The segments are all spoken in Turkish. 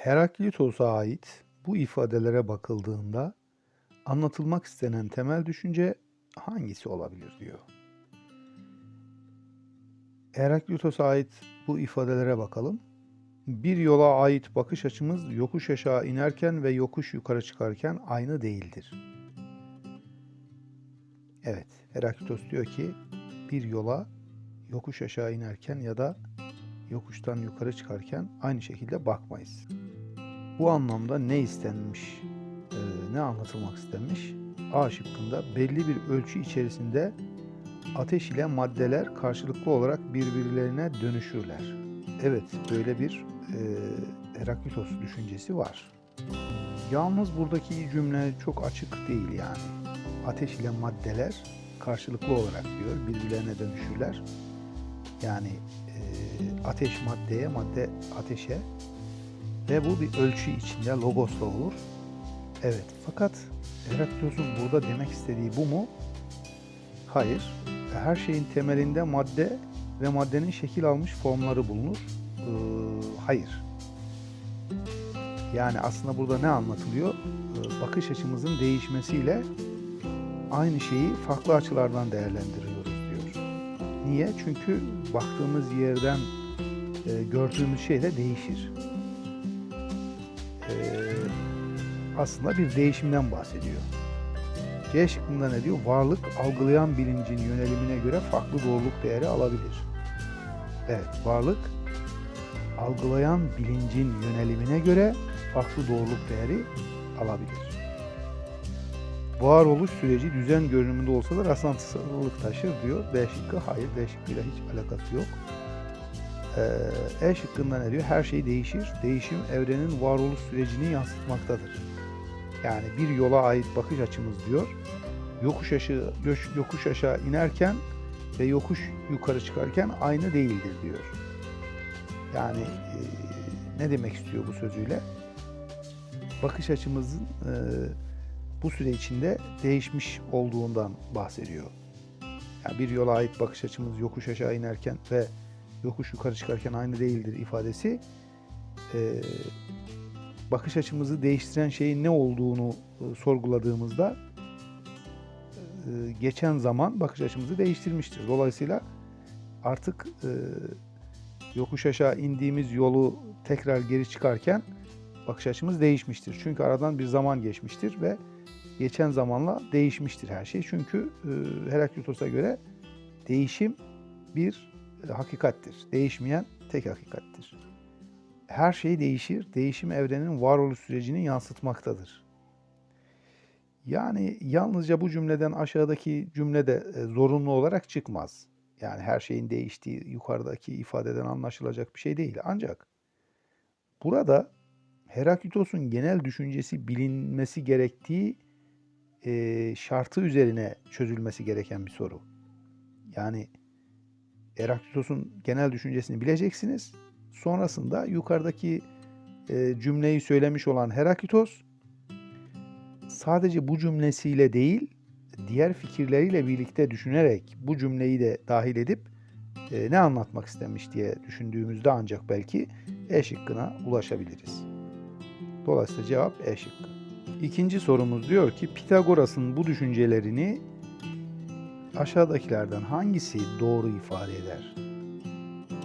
Heraklitos'a ait bu ifadelere bakıldığında anlatılmak istenen temel düşünce hangisi olabilir diyor. Heraklitos'a ait bu ifadelere bakalım. Bir yola ait bakış açımız yokuş aşağı inerken ve yokuş yukarı çıkarken aynı değildir. Evet, Heraklitos diyor ki bir yola yokuş aşağı inerken ya da yokuştan yukarı çıkarken aynı şekilde bakmayız. Bu anlamda ne istenmiş, e, ne anlatılmak istenmiş? A şıkkında belli bir ölçü içerisinde ateş ile maddeler karşılıklı olarak birbirlerine dönüşürler. Evet, böyle bir e, Heraklitos düşüncesi var. Yalnız buradaki cümle çok açık değil yani. Ateş ile maddeler karşılıklı olarak diyor, birbirlerine dönüşürler. Yani e, ateş maddeye, madde ateşe ve bu bir ölçü içinde logosla olur. Evet, fakat Heraklitos'un burada demek istediği bu mu? Hayır. Her şeyin temelinde madde ve maddenin şekil almış formları bulunur. Ee, hayır. Yani aslında burada ne anlatılıyor? Ee, bakış açımızın değişmesiyle aynı şeyi farklı açılardan değerlendiriyoruz diyor. Niye? Çünkü baktığımız yerden e, gördüğümüz şey de değişir. E, aslında bir değişimden bahsediyor. C şıkkında ne diyor? Varlık algılayan bilincin yönelimine göre farklı doğruluk değeri alabilir. Evet, varlık algılayan bilincin yönelimine göre farklı doğruluk değeri alabilir. Varoluş süreci düzen görünümünde olsa da rastlantısızlık taşır diyor. B şıkkı hayır, D şıkkıyla hiç alakası yok. Ee, E şıkkında ne diyor? Her şey değişir. Değişim evrenin varoluş sürecini yansıtmaktadır. Yani bir yola ait bakış açımız diyor. Yokuş aşağı, yokuş aşağı inerken ve yokuş yukarı çıkarken aynı değildir diyor. Yani e, ne demek istiyor bu sözüyle? Bakış açımızın e, bu süre içinde değişmiş olduğundan bahsediyor. Yani bir yola ait bakış açımız yokuş aşağı inerken ve yokuş yukarı çıkarken aynı değildir ifadesi e, bakış açımızı değiştiren şeyin ne olduğunu e, sorguladığımızda e, geçen zaman bakış açımızı değiştirmiştir. Dolayısıyla artık e, yokuş aşağı indiğimiz yolu tekrar geri çıkarken bakış açımız değişmiştir. Çünkü aradan bir zaman geçmiştir ve geçen zamanla değişmiştir her şey. Çünkü e, Heraklitos'a göre değişim bir hakikattir. Değişmeyen tek hakikattir. Her şey değişir. Değişim evrenin varoluş sürecini yansıtmaktadır. Yani yalnızca bu cümleden aşağıdaki cümle de e, zorunlu olarak çıkmaz. Yani her şeyin değiştiği yukarıdaki ifadeden anlaşılacak bir şey değil. Ancak burada Heraklitos'un genel düşüncesi bilinmesi gerektiği e, şartı üzerine çözülmesi gereken bir soru. Yani Heraklitos'un genel düşüncesini bileceksiniz. Sonrasında yukarıdaki e, cümleyi söylemiş olan Heraklitos sadece bu cümlesiyle değil, diğer fikirleriyle birlikte düşünerek bu cümleyi de dahil edip e, ne anlatmak istemiş diye düşündüğümüzde ancak belki E şıkkına ulaşabiliriz. Dolayısıyla cevap E şıkkı. İkinci sorumuz diyor ki Pitagoras'ın bu düşüncelerini aşağıdakilerden hangisi doğru ifade eder?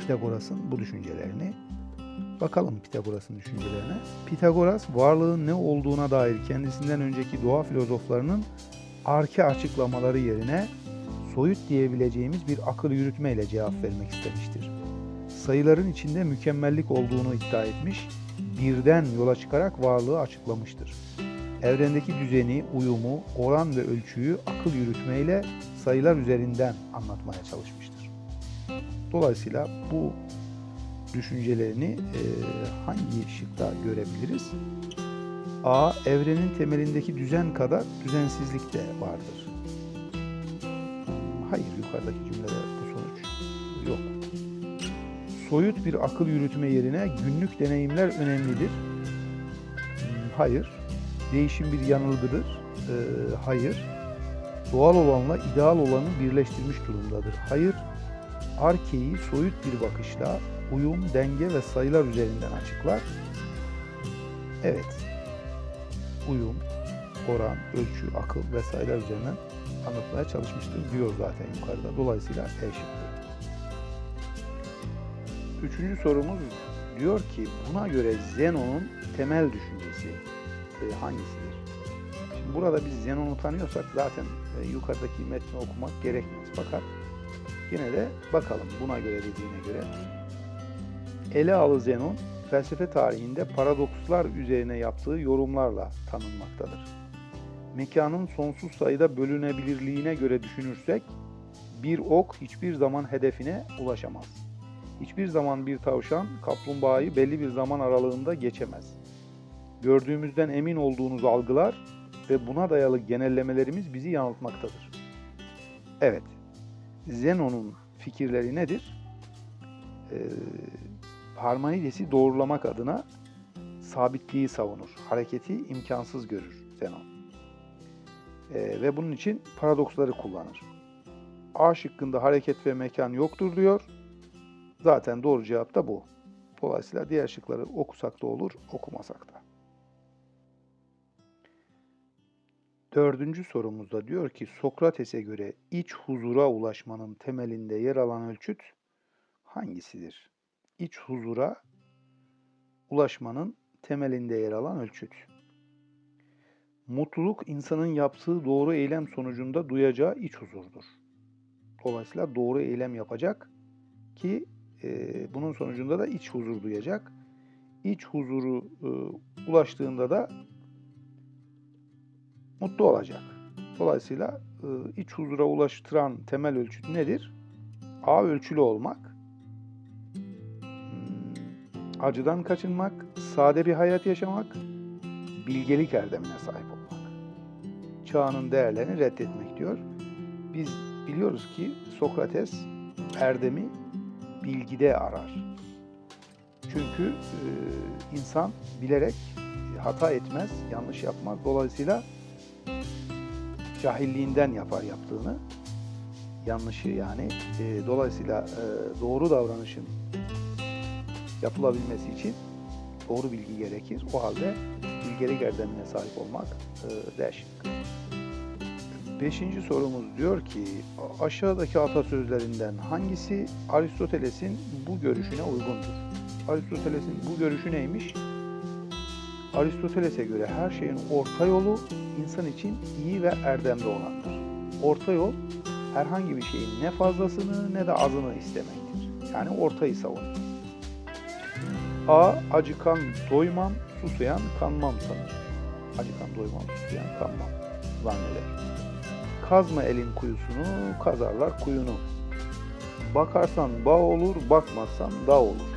Pitagoras'ın bu düşüncelerini bakalım Pitagoras'ın düşüncelerine. Pitagoras varlığın ne olduğuna dair kendisinden önceki doğa filozoflarının arke açıklamaları yerine soyut diyebileceğimiz bir akıl yürütmeyle cevap vermek istemiştir. Sayıların içinde mükemmellik olduğunu iddia etmiş, birden yola çıkarak varlığı açıklamıştır. Evrendeki düzeni, uyumu, oran ve ölçüyü akıl yürütmeyle sayılar üzerinden anlatmaya çalışmıştır. Dolayısıyla bu düşüncelerini e, hangi şıkta görebiliriz? A. Evrenin temelindeki düzen kadar düzensizlik de vardır. Hayır, yukarıdaki cümlede bu sonuç yok. Soyut bir akıl yürütme yerine günlük deneyimler önemlidir. Hayır. Değişim bir yanılgıdır. Ee, hayır. Doğal olanla ideal olanı birleştirmiş durumdadır. Hayır. Arkeyi soyut bir bakışla uyum, denge ve sayılar üzerinden açıklar. Evet. Uyum, oran, ölçü, akıl ve sayılar üzerinden anlatmaya çalışmıştır diyor zaten yukarıda. Dolayısıyla E. Üçüncü sorumuz diyor ki buna göre Zenon'un temel düşüncesi e, hangisidir? Burada biz Zenon'u tanıyorsak zaten e, yukarıdaki metni okumak gerekmez. Fakat yine de bakalım buna göre dediğine göre. Ele alı Zenon felsefe tarihinde paradokslar üzerine yaptığı yorumlarla tanınmaktadır. Mekanın sonsuz sayıda bölünebilirliğine göre düşünürsek bir ok hiçbir zaman hedefine ulaşamaz. Hiçbir zaman bir tavşan kaplumbağayı belli bir zaman aralığında geçemez. Gördüğümüzden emin olduğunuz algılar ve buna dayalı genellemelerimiz bizi yanıltmaktadır. Evet, Zenon'un fikirleri nedir? Ee, Parmenides'i doğrulamak adına sabitliği savunur. Hareketi imkansız görür Zenon. Ee, ve bunun için paradoksları kullanır. A şıkkında hareket ve mekan yoktur diyor. Zaten doğru cevap da bu. Dolayısıyla diğer şıkları okusak da olur, okumasak da. Dördüncü sorumuzda diyor ki Sokrates'e göre iç huzura ulaşmanın temelinde yer alan ölçüt hangisidir? İç huzura ulaşmanın temelinde yer alan ölçüt. Mutluluk insanın yaptığı doğru eylem sonucunda duyacağı iç huzurdur. Dolayısıyla doğru eylem yapacak ki e, bunun sonucunda da iç huzur duyacak. İç huzuru e, ulaştığında da mutlu olacak. Dolayısıyla e, iç huzura ulaştıran temel ölçüt nedir? A ölçülü olmak, hmm, acıdan kaçınmak, sade bir hayat yaşamak, bilgelik erdemine sahip olmak. Çağının değerlerini reddetmek diyor. Biz biliyoruz ki Sokrates erdemi bilgide arar. Çünkü e, insan bilerek hata etmez, yanlış yapmaz. Dolayısıyla cahilliğinden yapar yaptığını. Yanlışı yani. E, dolayısıyla e, doğru davranışın yapılabilmesi için doğru bilgi gerekir. O halde bilgelik erdemine sahip olmak e, değişik. Beşinci sorumuz diyor ki aşağıdaki atasözlerinden hangisi Aristoteles'in bu görüşüne uygundur? Aristoteles'in bu görüşü neymiş? Aristoteles'e göre her şeyin orta yolu insan için iyi ve erdemli olandır. Orta yol herhangi bir şeyin ne fazlasını ne de azını istemektir. Yani ortayı savunur. A. Acıkan doymam, susayan kanmam sanır. Acıkan doymam, susayan kanmam zanneder. Kazma elin kuyusunu, kazarlar kuyunu. Bakarsan bağ olur, bakmazsan dağ olur.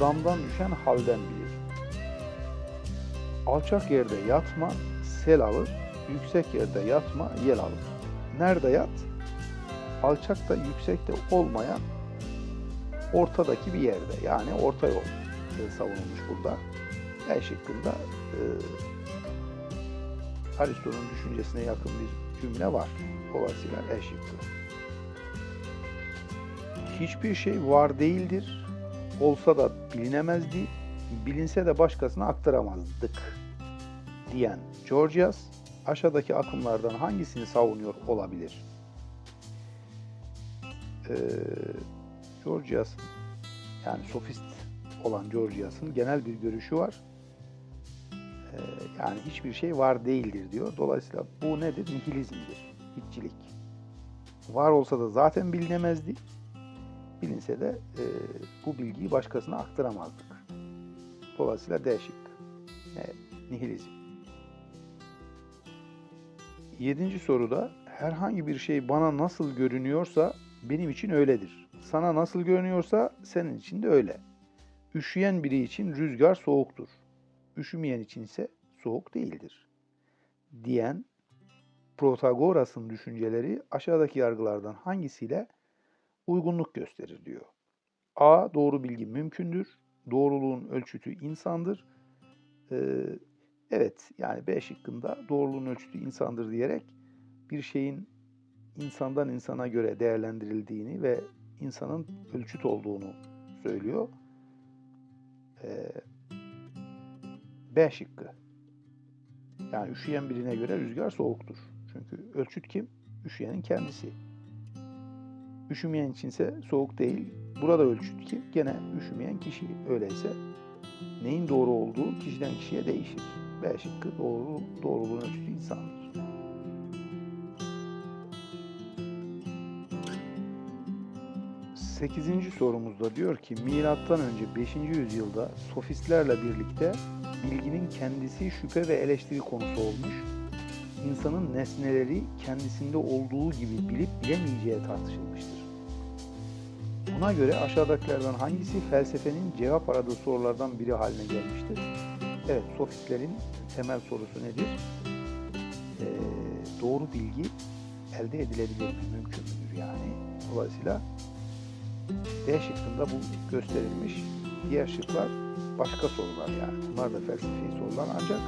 Damdan düşen halden bilir. Alçak yerde yatma, sel alır. Yüksek yerde yatma, yel alır. Nerede yat? Alçakta, yüksekte olmayan ortadaki bir yerde. Yani orta yol e, savunulmuş burada. E şıkkında e, Aristo'nun düşüncesine yakın bir cümle var. Dolayısıyla E şıkkı. Hiçbir şey var değildir. Olsa da bilinemezdi. Bilinse de başkasına aktaramazdık. Diyen Georgias aşağıdaki akımlardan hangisini savunuyor olabilir? Ee, Georgias yani sofist olan Georgias'ın genel bir görüşü var. Ee, yani hiçbir şey var değildir diyor. Dolayısıyla bu nedir? Nihilizmdir hiççilik. Var olsa da zaten bilinemezdi. Bilinse de e, bu bilgiyi başkasına aktaramazdık. Dolayısıyla D şıkkı. Nihilizm. Yedinci soruda herhangi bir şey bana nasıl görünüyorsa benim için öyledir. Sana nasıl görünüyorsa senin için de öyle. Üşüyen biri için rüzgar soğuktur. Üşümeyen için ise soğuk değildir. Diyen Protagoras'ın düşünceleri aşağıdaki yargılardan hangisiyle uygunluk gösterir diyor. A. Doğru bilgi mümkündür. Doğruluğun ölçütü insandır. Ee, evet yani B şıkkında doğruluğun ölçütü insandır diyerek bir şeyin insandan insana göre değerlendirildiğini ve insanın ölçüt olduğunu söylüyor. Ee, B şıkkı. Yani üşüyen birine göre rüzgar soğuktur. Çünkü ölçüt kim? Üşüyenin kendisi. Üşümeyen içinse soğuk değil. Burada ölçüt kim? Gene üşümeyen kişi. Öyleyse neyin doğru olduğu kişiden kişiye değişir. B şıkkı doğru, doğruluğun ölçütü insandır. Sekizinci sorumuzda diyor ki milattan önce 5. yüzyılda sofistlerle birlikte bilginin kendisi şüphe ve eleştiri konusu olmuş, insanın nesneleri kendisinde olduğu gibi bilip bilemeyeceği tartışılmıştır. Buna göre aşağıdakilerden hangisi felsefenin cevap aradığı sorulardan biri haline gelmiştir? Evet, sofistlerin temel sorusu nedir? Ee, doğru bilgi elde edilebilir mi, mümkün müdür yani? Dolayısıyla D şıkkında bu gösterilmiş. Diğer şıklar başka sorular yani. Bunlar da felsefi sorular ancak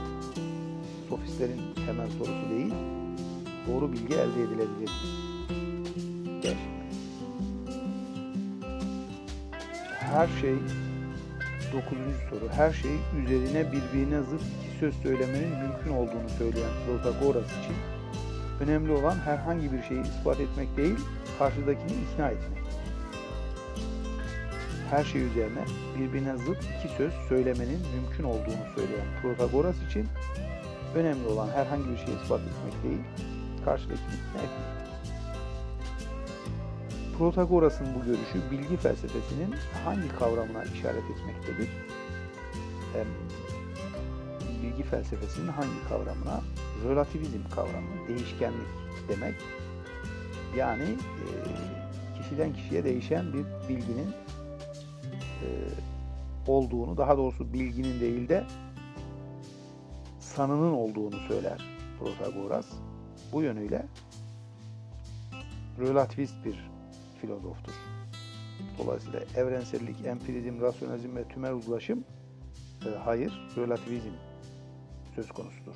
sofistlerin temel sorusu değil, doğru bilgi elde edilebilir mi? Her şey, dokuzuncu soru, her şey üzerine birbirine zıt iki söz söylemenin mümkün olduğunu söyleyen Protagoras için önemli olan herhangi bir şeyi ispat etmek değil, karşıdakini ikna etmek her şey üzerine birbirine zıt iki söz söylemenin mümkün olduğunu söyleyen Protagoras için önemli olan herhangi bir şeyi ispat etmek değil, karşıdakini ikna etmek. Protagoras'ın bu görüşü bilgi felsefesinin hangi kavramına işaret etmektedir? Bilgi felsefesinin hangi kavramına? Relativizm kavramı, değişkenlik demek. Yani e, kişiden kişiye değişen bir bilginin e, olduğunu, daha doğrusu bilginin değil de sanının olduğunu söyler Protagoras. Bu yönüyle relativist bir filozoftur. Dolayısıyla evrensellik, empirizm, rasyonalizm ve tümel uzlaşım e, hayır, relativizm söz konusudur.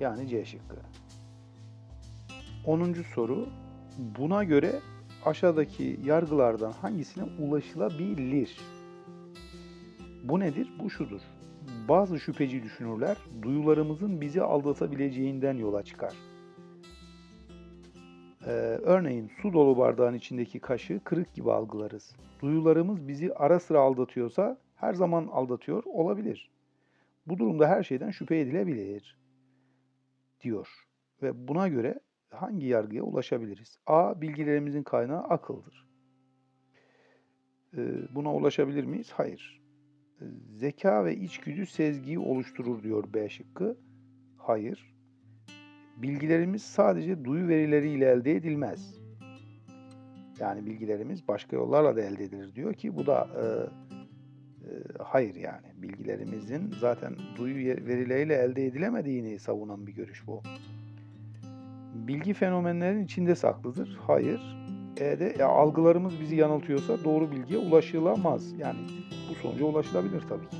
Yani C şıkkı. 10. soru. Buna göre aşağıdaki yargılardan hangisine ulaşılabilir? Bu nedir? Bu şudur. Bazı şüpheci düşünürler duyularımızın bizi aldatabileceğinden yola çıkar. Ee, örneğin su dolu bardağın içindeki kaşığı kırık gibi algılarız. Duyularımız bizi ara sıra aldatıyorsa her zaman aldatıyor olabilir. Bu durumda her şeyden şüphe edilebilir diyor. Ve buna göre hangi yargıya ulaşabiliriz? A. Bilgilerimizin kaynağı akıldır. Ee, buna ulaşabilir miyiz? Hayır. Ee, Zeka ve içgüdü sezgiyi oluşturur diyor B şıkkı. Hayır. Bilgilerimiz sadece duyu verileriyle elde edilmez. Yani bilgilerimiz başka yollarla da elde edilir diyor ki bu da e, e, hayır yani. Bilgilerimizin zaten duyu verileriyle elde edilemediğini savunan bir görüş bu bilgi fenomenlerin içinde saklıdır. Hayır. E'de ya algılarımız bizi yanıltıyorsa doğru bilgiye ulaşılamaz. Yani bu sonuca ulaşılabilir tabii ki.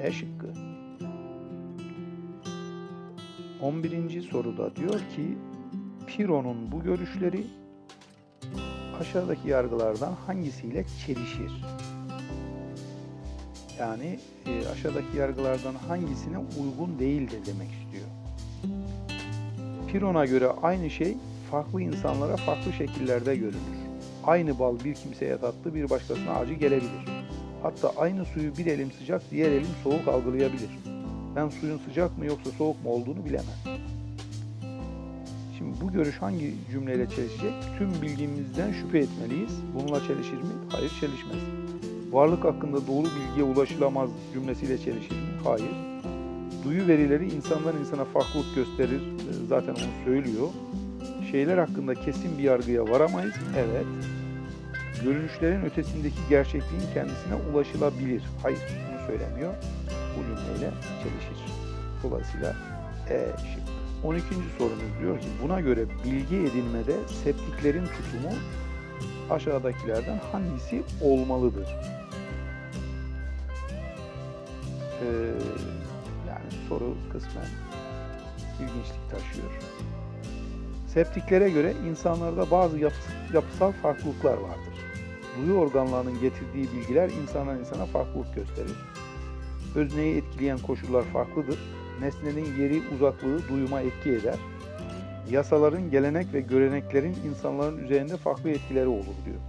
E şıkkı. 11. soruda diyor ki Piro'nun bu görüşleri aşağıdaki yargılardan hangisiyle çelişir? Yani e, aşağıdaki yargılardan hangisine uygun değildir demek istiyor. Piron'a göre aynı şey farklı insanlara farklı şekillerde görünür. Aynı bal bir kimseye tatlı bir başkasına acı gelebilir. Hatta aynı suyu bir elim sıcak diğer elim soğuk algılayabilir. Ben suyun sıcak mı yoksa soğuk mu olduğunu bilemem. Şimdi bu görüş hangi cümleyle çelişecek? Tüm bilgimizden şüphe etmeliyiz. Bununla çelişir mi? Hayır çelişmez. Varlık hakkında doğru bilgiye ulaşılamaz cümlesiyle çelişir mi? Hayır. Duyu verileri insandan insana farklılık gösterir. Ee, zaten onu söylüyor. Şeyler hakkında kesin bir yargıya varamayız. Evet. Görünüşlerin ötesindeki gerçekliğin kendisine ulaşılabilir. Hayır, bunu söylemiyor. Bu cümleyle çelişir. Dolayısıyla E şık. 12. sorumuz diyor ki buna göre bilgi edinmede septiklerin tutumu aşağıdakilerden hangisi olmalıdır? Ee, yani soru kısmen ilginçlik taşıyor. Septiklere göre insanlarda bazı yapısal farklılıklar vardır. duyu organlarının getirdiği bilgiler insandan insana farklılık gösterir. Özneyi etkileyen koşullar farklıdır. Nesnenin yeri, uzaklığı duyuma etki eder. Yasaların, gelenek ve göreneklerin insanların üzerinde farklı etkileri olur diyor.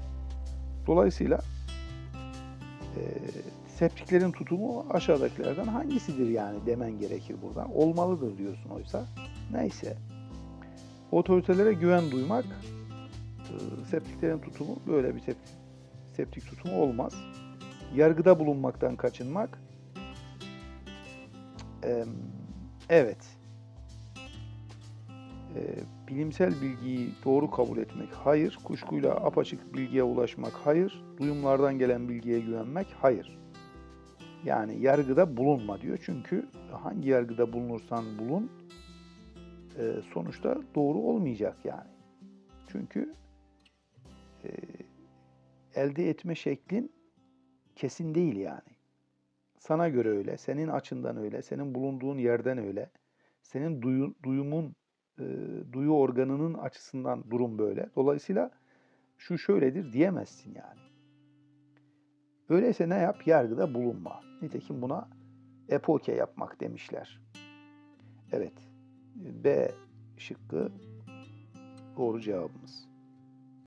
Dolayısıyla e, septiklerin tutumu aşağıdakilerden hangisidir yani demen gerekir buradan. Olmalıdır diyorsun oysa. Neyse. Otoritelere güven duymak, e, septiklerin tutumu böyle bir septik, septik tutumu olmaz. Yargıda bulunmaktan kaçınmak, evet. E, bilimsel bilgiyi doğru kabul etmek, hayır. Kuşkuyla apaçık bilgiye ulaşmak, hayır. Duyumlardan gelen bilgiye güvenmek, hayır. Yani yargıda bulunma diyor. Çünkü hangi yargıda bulunursan bulun, sonuçta doğru olmayacak yani. Çünkü elde etme şeklin kesin değil yani. Sana göre öyle, senin açından öyle, senin bulunduğun yerden öyle, senin duyu, duyumun, e, duyu organının açısından durum böyle. Dolayısıyla şu şöyledir diyemezsin yani. Öyleyse ne yap? Yargıda bulunma. Nitekim buna epoke yapmak demişler. Evet. B şıkkı doğru cevabımız.